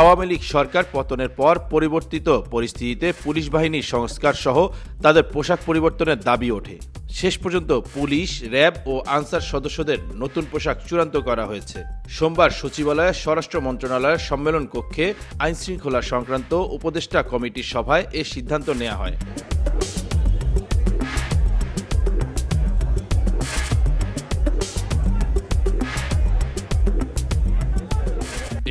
আওয়ামী লীগ সরকার পতনের পর পরিবর্তিত পরিস্থিতিতে পুলিশ বাহিনীর সংস্কার সহ তাদের পোশাক পরিবর্তনের দাবি ওঠে। শেষ পর্যন্ত পুলিশ, র্যাব ও আনসার সদস্যদের নতুন পোশাক চূড়ান্ত করা হয়েছে। সোমবার সচিবালয়ে স্বরাষ্ট্র মন্ত্রণালয়ের সম্মেলন কক্ষে আইনশৃঙ্খলা সংক্রান্ত উপদেষ্টা কমিটির সভায় এ সিদ্ধান্ত নেওয়া হয়।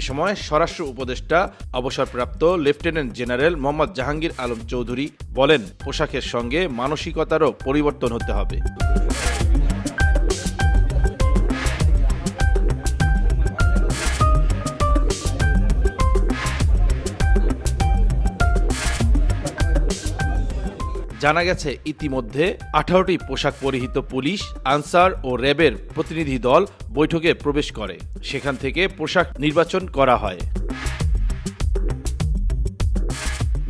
সময় স্বরাষ্ট্র উপদেষ্টা, অবসরপ্রাপ্ত লেফটেন্যান্ট জেনারেল মোহাম্মদ জাহাঙ্গীর আলম চৌধুরী বলেন, পোশাকের সঙ্গে মানসিকতারও পরিবর্তন হতে হবে। জানা গেছে, ইতিমধ্যে আঠারোটি পোশাক পরিহিত পুলিশ, আনসার ও র্যাবের প্রতিনিধি দল বৈঠকে প্রবেশ করে। সেখান থেকে পোশাক নির্বাচন করা হয়।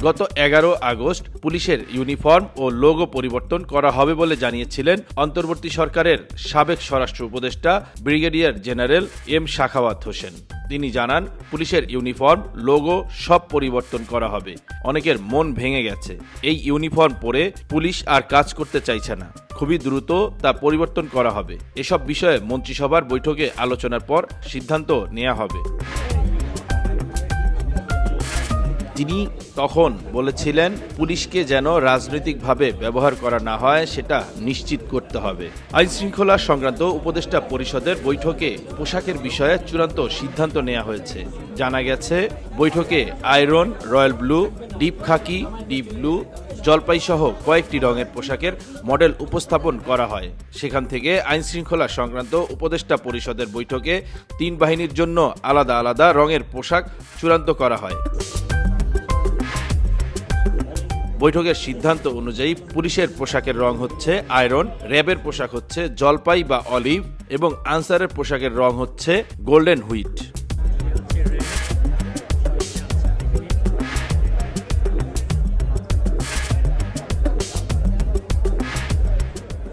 গত এগারো আগস্ট পুলিশের ইউনিফর্ম ও লোগো পরিবর্তন করা হবে বলে জানিয়েছিলেন অন্তর্বর্তী সরকারের সাবেক স্বরাষ্ট্র উপদেষ্টা brigadier general M Sakhawat Hossain. তিনি জানান, পুলিশের ইউনিফর্ম, লোগো সব পরিবর্তন করা হবে। অনেকের মন ভেঙে গেছে। এই ইউনিফর্ম পরে পুলিশ আর কাজ করতে চাইছে না। খুবই দ্রুত তা পরিবর্তন করা হবে। এসব বিষয়ে মন্ত্রিসভার বৈঠকে আলোচনার পর সিদ্ধান্ত নেওয়া হবে। তিনি তখন বলেছিলেন, পুলিশকে যেন রাজনৈতিকভাবে ব্যবহার করা না হয়, সেটা নিশ্চিত করতে হবে। আইন শৃঙ্খলা সংক্রান্ত উপদেষ্টা পরিষদের বৈঠকে পোশাকের বিষয়ে চূড়ান্ত সিদ্ধান্ত নেওয়া হয়েছে। জানা গেছে, বৈঠকে iron, royal blue, deep khaki, deep blue জলপাই সহ কয়েকটি রঙের পোশাকের মডেল উপস্থাপন করা হয়। সেখান থেকে আইন শৃঙ্খলা সংক্রান্ত উপদেষ্টা পরিষদের বৈঠকে তিন বাহিনীর জন্য আলাদা আলাদা রঙের পোশাক চূড়ান্ত করা হয়। বৈঠকের সিদ্ধান্ত অনুযায়ী পুলিশের পোশাকের রং হচ্ছে আয়রন, র্যাবের পোশাক হচ্ছে জলপাই বা অলিভ এবং আনসারের পোশাকের রং হচ্ছে গোল্ডেন হুইট।